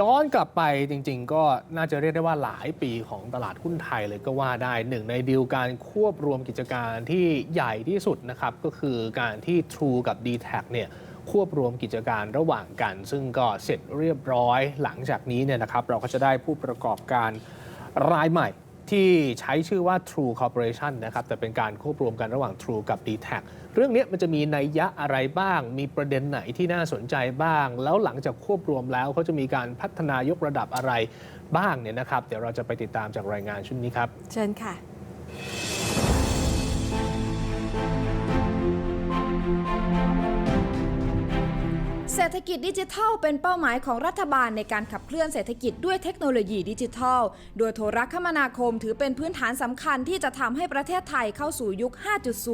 ย้อนกลับไปจริง ๆ ก็น่าจะเรียกได้ว่าหลายปีของตลาดหุ้นไทยเลยก็ว่าได้หนึ่งในดีลการควบรวมกิจการที่ใหญ่ที่สุดนะครับก็คือการที่ True กับ d t แทเนี่ยควบรวมกิจการระหว่างกัน ซึ่งก็เสร็จเรียบร้อยหลังจากนี้เนี่ยนะครับเราก็จะได้ผู้ประกอบการรายใหม่ ที่ใช้ชื่อว่า True Corporation นะครับแต่เป็นการควบรวมกันระหว่าง True กับ d t แทเรื่องนี้มันจะมีนัยยะอะไรบ้าง มีประเด็นไหนที่น่าสนใจบ้าง แล้วหลังจากควบรวมแล้วเขาจะมีการพัฒนายกระดับอะไรบ้างเนี่ยนะครับ เดี๋ยวเราจะไปติดตามจากรายงานชุดนี้ครับ เชิญค่ะ ฐกิจดิจิทัล เป็นเป้าหมายของรัฐบาลในการขับเคลื่อนเศรษฐกิจด้วยเทคโนโลยีดิจิทัล โดยโทรคมนาคมถือเป็นพื้นฐานสำคัญที่จะทำให้ประเทศไทยเข้าสู่ยุค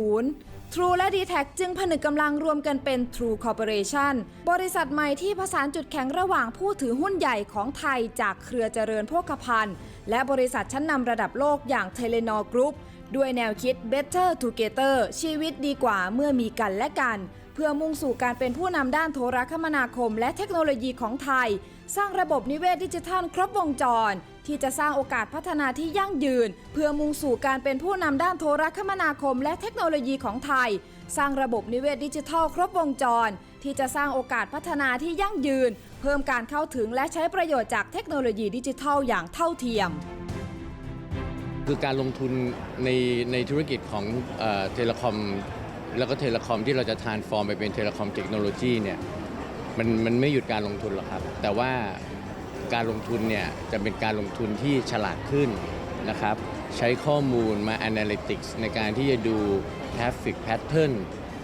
5.0 True และ d t แทจึงผนึกกำลังรวมกันเป็น True Corporation บริษัทใหม่ที่ผสานจุดแข็งระหว่างผู้ถือหุ้นใหญ่ของไทยจากเครือเจริญโภคภัณฑ์ และบริษัทชั้นนำระดับโลกอย่าง Telenor Group ด้วยแนวคิด Better Together ชีวิตดีกว่าเมื่อมีกันและกัน พื่อมุ่งสู่การเป็นผู้นำด้านโทรคมนาคม และเทคโนโลยีของไทย สร้างระบบนิเวศดิจิทัลครบวงจร ที่จะสร้างโอกาสพัฒนาที่ยั่งยืน เพื่อมุ่งสู่การเป็นผู้นำด้านโทรคมนาคม และเทคโนโลยีของไทย สร้างระบบนิเวศดิจิทัลครบวงจร ที่จะสร้างโอกาสพัฒนาที่ยั่งยืน เพิ่มการเข้าถึงและใช้ประโยชน์จากเทคโนโลยีดิจิทัลอย่างเท่าเทียมคือการลงทุนในในธุรกิจของเทเลคอม แล้วก็เทเลคอมที่เราจะทานฟอร์มไปเป็นเทเลคอมเทคโนโลยีเนี่ยมันมันไม่หยุดการลงทุนหรอกครับ แต่ว่าการลงทุนเนี่ยจะเป็นการลงทุนที่ฉลาดขึ้นนะครับ ใช้ข้อมูลมา Analytics ในการที่จะดู Traffic Pattern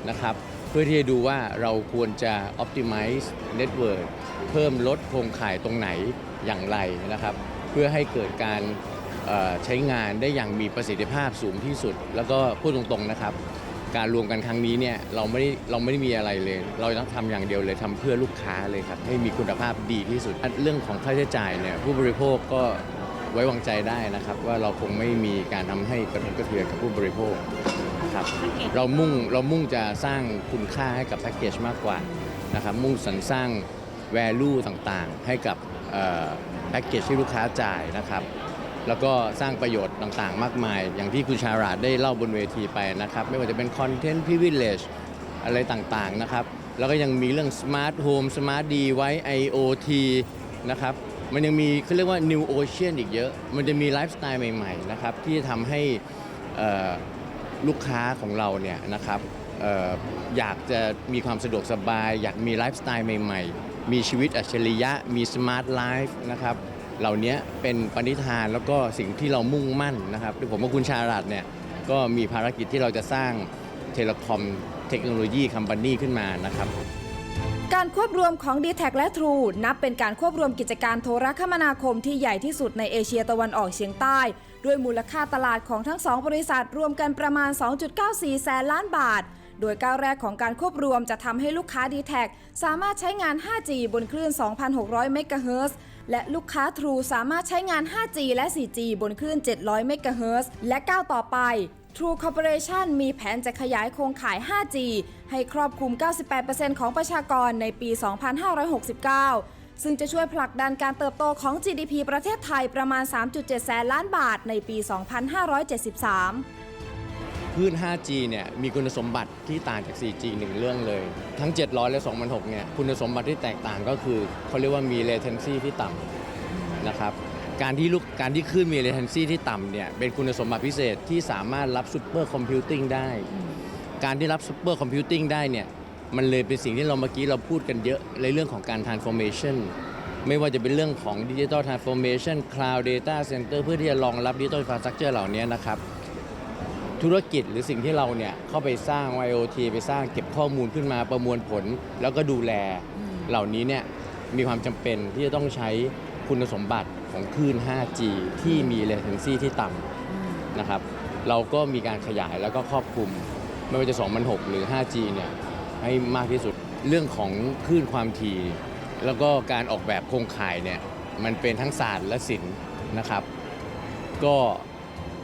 นะครับเพื่อที่จะดูว่าเราควรจะ Optimize Network เพิ่มลดโครงข่ายตรงไหนอย่างไรนะครับ เพื่อให้เกิดการใช้งานได้อย่างมีประสิทธิภาพสูงที่สุด แล้วก็พูดตรงๆนะครับ การรวมกันครั้งนี้เนี่ยเราไม่ได้เราไม่ได้มีอะไรเลย เราต้องทำอย่างเดียวเลยทำเพื่อลูกค้าเลยครับให้มีคุณภาพดีที่สุด เรื่องของค่าใช้จ่ายเนี่ยผู้บริโภคก็ไว้วางใจได้นะครับ ว่าเราคงไม่มีการทำให้กระทบกระเทือนกับผู้บริโภคครับเรามุ่งเรามุ่งจะสร้างคุณค่าให้กับแพ็กเกจมากกว่านะครับมุ่งสรรสร้าง value ต่างๆ ให้กับแพ็กเกจที่ลูกค้าจ่ายนะครับ แล้วก็สร้างประโยชน์ต่างๆ มากมาย อย่างที่คุณชาราดได้เล่าบนเวทีไปนะครับ ไม่ว่าจะเป็นคอนเทนต์พิวิเลชอะไรต่างๆนะครับ แล้วก็ยังมีเรื่อง Smart Home Smart D ไว้ IoT นะครับมันยังมีเขาเรียกว่า New Ocean อีกเยอะ มันจะมีไลฟ์สไตล์ใหม่ๆนะครับที่จะทำให้ลูกค้าของเราเนี่ยนะครับอออยากจะมีความสะดวกสบาย อยากมีไลฟ์สไตล์ใหม่ ๆ มีชีวิตอัจฉริยะ มีสมาร์ทไลฟ์นะครับ เหล่านี้เป็นปณิธานแล้วก็สิ่งที่เรามุ่งมั่นนะครับผมว่าคุณชาลัดเนี่ยก็มีภารกิจที่เราจะสร้างเทเลคอมเทคโนโลยีคัมปานีขึ้นมานะครับ การควบรวมของ d t แทและ True นับเป็นการควบรวมกิจการโทรคมนาคมที่ใหญ่ที่สุดในเอเชียตะวันออกเฉียงใต้ ด้วยมูลค่าตลาดของทั้งสองบริษัทรวมกันประมาณ 2.94 แสนล้านบาท โดยก้าวแรกของการควบรวมจะทำให้ลูกค้า d t แทสามารถใช้งาน 5G บนคลื่น 2,600 เมกะเฮิรตซ์และลูกค้า True สามารถใช้งาน 5G และ 4G บนคลื่น 700 เมกะเฮิรตซ์และก้าวต่อไป True Corporation มีแผนจะขยายโครงข่าย 5G ให้ครอบคลุม 98%ของประชากรในปี 2569ซึ่งจะช่วยผลักดันการเติบโตของ GDP ประเทศไทยประมาณ 3.7 แสนล้านบาทในปี 2573 คลื่น 5G เนี่ยมีคุณสมบัติที่ต่างจาก 4G หนึ่งเรื่องเลย ทั้ง 700 และ 2006เนี่ยคุณสมบัติที่แตกต่างก็คือเขาเรียกว่ามี latency ที่ต่ำนะครับการที่ลูกการที่คลื่นมี latency ที่ต่ำเนี่ยเป็นคุณสมบัติพิเศษที่สามารถรับ super computing ได้ การที่รับ super computing ได้เนี่ยมันเลยเป็นสิ่งที่เราเมื่อกี้เราพูดกันเยอะในเรื่องของการ transformation ไม่ว่าจะเป็นเรื่องของ digital transformation cloud data center เพื่อที่จะรองรับ digital infrastructure เหล่านี้นะครับ ธุรกิจหรือสิ่งที่เราเนี่ยเข้าไปสร้าง IoT ไปสร้างเก็บข้อมูลขึ้นมาประมวลผล แล้วก็ดูแลเหล่านี้เนี่ยมีความจำเป็นที่จะต้องใช้คุณสมบัติของคลื่น 5G ที่มี latency ที่ต่ำนะครับ เราก็มีการขยายแล้วก็ครอบคลุม ไม่ว่าจะ 2006 หรือ 5G เนี่ยให้มากที่สุดเรื่องของคลื่นความถี่แล้วก็การออกแบบโครงข่ายเนี่ยมันเป็นทั้งศาสตร์และศิลป์นะครับ ก็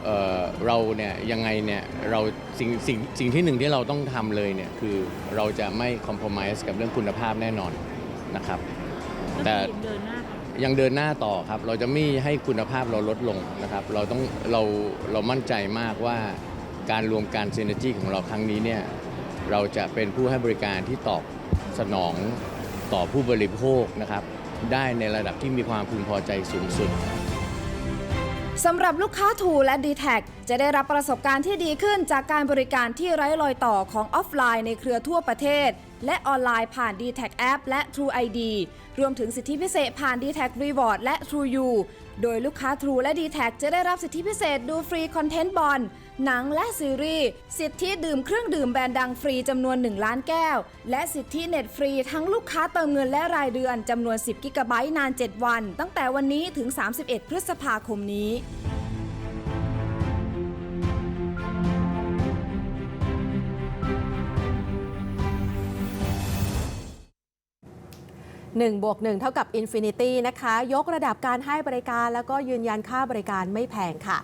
เอ่อเราเนี่ยยังไงเนี่ยเราสิ่งสิ่งสิ่งที่หนึ่งที่เราต้องทำเลยเนี่ยคือเราจะไม่คอม p r o m i s e กับเรื่องคุณภาพแน่นอนนะครับ แต่ยังเดินหน้าต่อครับ เราจะไม่ให้คุณภาพเราลดลงนะครับ เราต้องเราเรามั่นใจมากว่าการรวมการเซน e จีของเราครั้งนี้เนี่ยเราจะเป็นผู้ให้บริการที่ตอบสนองต่อผู้บริโภคนะครับ ได้ในระดับที่มีความพึงพอใจสูงสุด สำหรับลูกค้าทูและ d t แทจะได้รับประสบการณ์ที่ดีขึ้นจากการบริการที่ไร้รอยต่อของออฟไลน์ในเครือทั่วประเทศ และออนไลน์ผ่าน d t แทแอปและ True ID รวมถึงสิทธิพิเศษผ่าน d t แท Reward และ True You โดยลูกค้า True และ d t แทจะได้รับสิทธิพิเศษดูฟรีคอนเทนต์บอลหนังและซีรีส์ สิทธิดื่มเครื่องดื่มแบรนด์ดังฟรีจำนวน 1 ล้านแก้ว และสิทธิเน็ตฟรีทั้งลูกค้าเติมเงินและรายเดือนจำนวน 10 กิกะไบต์นาน 7 วัน ตั้งแต่วันนี้ถึง 31 พฤษภาคมนี้ 1บวก1เท่ากับ Infinity นะคะ ยกระดับการให้บริการแล้วก็ยืนยันค่าบริการไม่แพงค่ะ